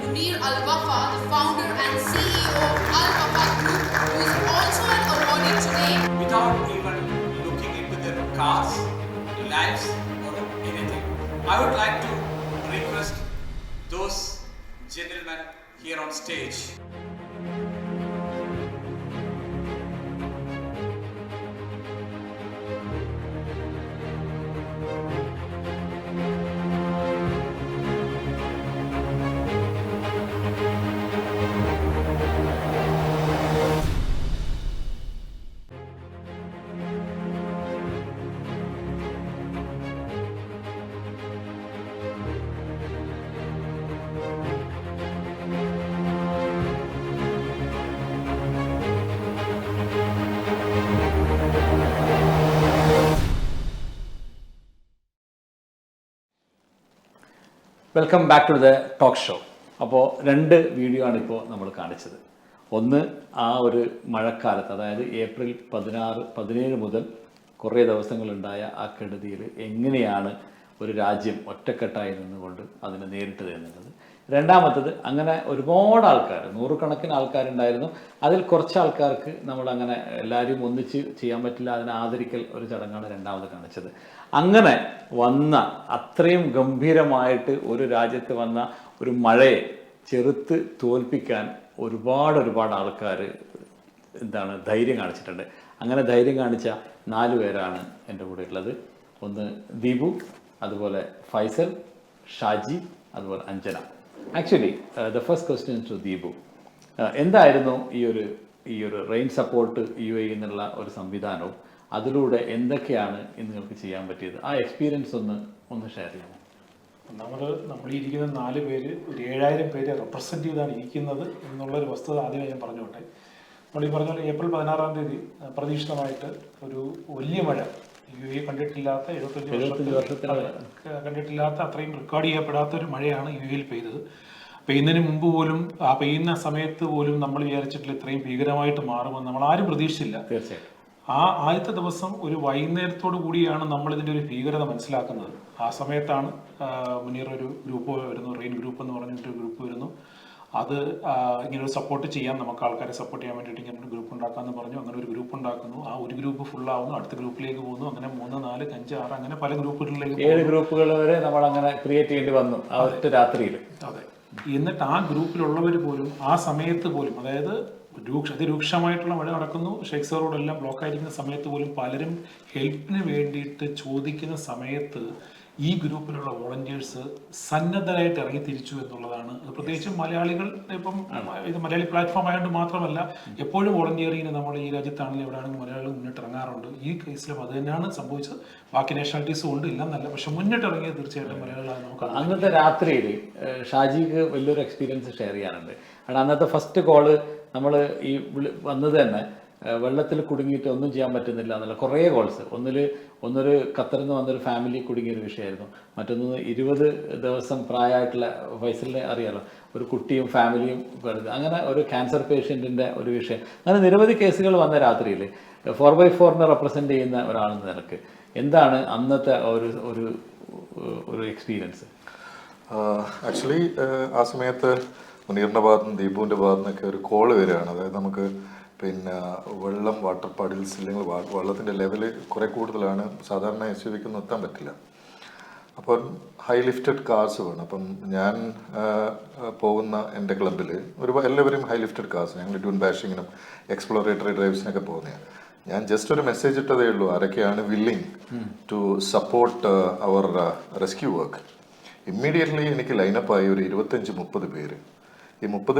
Munir Al Wafa, the founder and CEO of Al Wafa Group, who is also an awardee today. without even looking into their cars, lives, or anything. I would like to request those gentlemen here on stage. Welcome back to the talk show അപ്പോൾ രണ്ട് video ആണ് ഇപ്പോൾ നമ്മൾ കാണിച്ചത്. ഒന്ന് ആ ഒരു മഴക്കാലത്ത് അതായത് ഏപ്രിൽ പതിനാറ് പതിനേഴ് മുതൽ കുറേ ദിവസങ്ങളുണ്ടായ ആ കെടുതിയിൽ എങ്ങനെയാണ് ഒരു രാജ്യം ഒറ്റക്കെട്ടായി നിന്നുകൊണ്ട് അതിനെ നേരിട്ടത് എന്നുള്ളത്. രണ്ടാമത്തത് അങ്ങനെ ഒരുപാട് ആൾക്കാർ നൂറുകണക്കിന് ആൾക്കാരുണ്ടായിരുന്നു. അതിൽ കുറച്ച് ആൾക്കാർക്ക് നമ്മൾ അങ്ങനെ എല്ലാവരും ഒന്നിച്ച് ചെയ്യാൻ പറ്റില്ല അതിനെ ആദരിക്കൽ ഒരു ചടങ്ങാണ് രണ്ടാമത് കാണിച്ചത്. അങ്ങനെ വന്ന അത്രയും ഗംഭീരമായിട്ട് ഒരു രാജ്യത്ത് വന്ന ഒരു മഴയെ ചെറുത്ത് തോൽപ്പിക്കാൻ ഒരുപാട് ഒരുപാട് ആൾക്കാർ എന്താണ് ധൈര്യം കാണിച്ചിട്ടുണ്ട്. അങ്ങനെ ധൈര്യം കാണിച്ച നാല് പേരാണ് എന്റെ കൂടെ ഉള്ളത്. ഒന്ന് ദീപു അതുപോലെ ഫൈസൽ ഷാജി അതുപോലെ Anjana. Actually the first question to Deepu എന്തായിരുന്നു ഈ ഒരു ഈ ഒരു റെയിൻ സപ്പോർട്ട് യു എ എന്നുള്ള ഒരു സംവിധാനവും? അതിലൂടെ എന്തൊക്കെയാണ് ഇന്ന് നിങ്ങൾക്ക് ചെയ്യാൻ പറ്റിയത്? ആ എക്സ്പീരിയൻസ് ഒന്ന് ഒന്ന് ഷെയർ ചെയ്യാമോ നമ്മൾ ഇരിക്കുന്ന നാല് പേര് ഒരു ഏഴായിരം പേരെ റെപ്രസെന്റ് ചെയ്താണ് ഇരിക്കുന്നത് എന്നുള്ളൊരു വസ്തുത ആദ്യമേ ഞാൻ പറഞ്ഞോട്ടെ നമ്മൾ ഈ പറഞ്ഞ ഏപ്രിൽ പതിനാറാം തീയതി പ്രതീക്ഷിതമായിട്ട് ഒരു വലിയ മഴ യു എ കണ്ടിട്ടില്ലാത്ത എഴുപത്തഞ്ച് വർഷത്തിൽ കണ്ടിട്ടില്ലാത്ത അത്രയും റെക്കോർഡ് ചെയ്യപ്പെടാത്ത ഒരു മഴയാണ് യു എയിൽ പെയ്തത്. പെയ്യുന്നതിന് മുമ്പ് പോലും ആ പെയ്യുന്ന സമയത്ത് പോലും നമ്മൾ വിചാരിച്ചിട്ടില്ല ഇത്രയും ഭീകരമായിട്ട് മാറുമെന്ന് നമ്മൾ ആരും പ്രതീക്ഷിച്ചില്ല. ആ ആദ്യത്തെ ദിവസം ഒരു വൈകുന്നേരത്തോടു കൂടിയാണ് നമ്മൾ ഇതിന്റെ ഒരു ഭീകരത മനസ്സിലാക്കുന്നത്. ആ സമയത്താണ് മുനീർ ഒരു ഗ്രൂപ്പ് വരുന്നു റെയിൻ ഗ്രൂപ്പ് എന്ന് പറഞ്ഞിട്ട് ഗ്രൂപ്പ് വരുന്നു. അത് ഇങ്ങനെ ഒരു സപ്പോർട്ട് ചെയ്യാൻ നമുക്ക് ആൾക്കാരെ സപ്പോർട്ട് ചെയ്യാൻ വേണ്ടിയിട്ട് ഇങ്ങനെ ഒരു ഗ്രൂപ്പ് ഉണ്ടാക്കാമെന്ന് പറഞ്ഞു. അങ്ങനെ ഒരു ഗ്രൂപ്പ് ഉണ്ടാക്കുന്നു. ആ ഒരു ഗ്രൂപ്പ് ഫുൾ ആവുന്നു. അടുത്ത ഗ്രൂപ്പിലേക്ക് പോകുന്നു. അങ്ങനെ മൂന്ന് നാല് അഞ്ച് ആറ് അങ്ങനെ പല ഗ്രൂപ്പുകളിലേക്ക് ഏഴ് ഗ്രൂപ്പുകൾ വരെ നമ്മൾ അങ്ങനെ ക്രിയേറ്റ് ചെയ്യേണ്ടി വന്നു. ആ ഒറ്റ രാത്രിയിൽ. അതെ. എന്നിട്ട് ആ ഗ്രൂപ്പിലുള്ളവർ പോലും ആ സമയത്ത് പോലും അതായത് രൂക്ഷ അതിരൂക്ഷമായിട്ടുള്ള മഴ നടക്കുന്നു. ഷെയ്ക്സ് റോഡെല്ലാം ബ്ലോക്ക് ആയിരിക്കുന്ന സമയത്ത് പോലും പലരും ഹെൽപ്പിന് വേണ്ടിയിട്ട് ചോദിക്കുന്ന സമയത്ത് ഈ ഗ്രൂപ്പിലുള്ള വോളണ്ടിയേഴ്സ് സന്നദ്ധരായിട്ട് ഇറങ്ങി തിരിച്ചു എന്നുള്ളതാണ്. അത് പ്രത്യേകിച്ച് മലയാളികൾ ഇപ്പം ഇത് മലയാളി പ്ലാറ്റ്ഫോം ആയതുകൊണ്ട് മാത്രമല്ല എപ്പോഴും വോളണ്ടിയറിങ്ങിന് നമ്മൾ ഈ രാജ്യത്താണെങ്കിലും എവിടെയാണെങ്കിലും മലയാളികൾ മുന്നിട്ട് ഇറങ്ങാറുണ്ട്. ഈ കേസിലും അത് തന്നെയാണ് സംഭവിച്ചത്. ബാക്കി നാഷണാലിറ്റീസും ഉണ്ട് ഇല്ലെന്നല്ല. പക്ഷെ മുന്നിട്ട് ഇറങ്ങിയത് തീർച്ചയായിട്ടും മലയാളികളാണ് നമുക്ക് അന്നത്തെ രാത്രിയിൽ ഷാജിക്ക് വലിയൊരു എക്സ്പീരിയൻസ് ഷെയർ ചെയ്യാനുണ്ട്. കാരണം അന്നത്തെ ഫസ്റ്റ് കോൾ നമ്മൾ ഈ വന്നത് തന്നെ വെള്ളത്തിൽ കുടുങ്ങിയിട്ട് ഒന്നും ചെയ്യാൻ പറ്റുന്നില്ല എന്നുള്ള കുറേ കോൾസ് ഒന്നിൽ ഒന്നൊരു ഖത്തറിൽ നിന്ന് വന്നൊരു ഫാമിലി കുടുങ്ങിയ ഒരു വിഷയമായിരുന്നു. മറ്റൊന്ന് ഇരുപത് ദിവസം പ്രായമായിട്ടുള്ള ഫൈസലിനെ അറിയാലോ ഒരു കുട്ടിയും ഫാമിലിയും അങ്ങനെ ഒരു ക്യാൻസർ പേഷ്യന്റിന്റെ ഒരു വിഷയം. അങ്ങനെ നിരവധി കേസുകൾ വന്ന രാത്രിയിൽ ഫോർ ബൈ ഫോറിനെ റെപ്രസെന്റ് ചെയ്യുന്ന ഒരാളെന്ന നിനക്ക് എന്താണ് അന്നത്തെ ഒരു ഒരു ഒരു എക്സ്പീരിയൻസ് ആക്ച്വലി ആ സമയത്ത് മുനീറിന്റെ ഭാഗത്തുനിന്ന് ദീപുവിന്റെ ഭാഗത്തുനിന്നൊക്കെ ഒരു കോൾ വരികയാണ്. അതായത് നമുക്ക് പിന്നെ വെള്ളം വാട്ടർ പാഡിൽസ് ഇല്ലെങ്കിൽ വെള്ളത്തിന്റെ ലെവൽ കുറേ കൂടുതലാണ്. സാധാരണ എസ് യു വിക്കൊന്നും എത്താൻ പറ്റില്ല. അപ്പം ഹൈ ലിഫ്റ്റഡ് കാർസ് വേണം. അപ്പം ഞാൻ പോകുന്ന എന്റെ ക്ലബിൽ ഒരു എല്ലാവരും ഹൈ ലിഫ്റ്റഡ് കാർസ് ഞങ്ങൾ ഡ്യൂൺ ബാഷിങ്ങിനും എക്സ്പ്ലോറേറ്ററി ഡ്രൈവ്സിനൊക്കെ പോകുന്നതാണ് ഞാൻ ജസ്റ്റ് ഒരു മെസ്സേജ് ഇട്ടതേ ഉള്ളൂ. ആരൊക്കെയാണ് വില്ലിങ് ടു സപ്പോർട്ട് അവർ റെസ്ക്യൂ വർക്ക് ഇമ്മീഡിയറ്റ്ലി എനിക്ക് ലൈനപ്പായി ഒരു ഇരുപത്തഞ്ച് മുപ്പത് പേര്. ഈ മുപ്പത്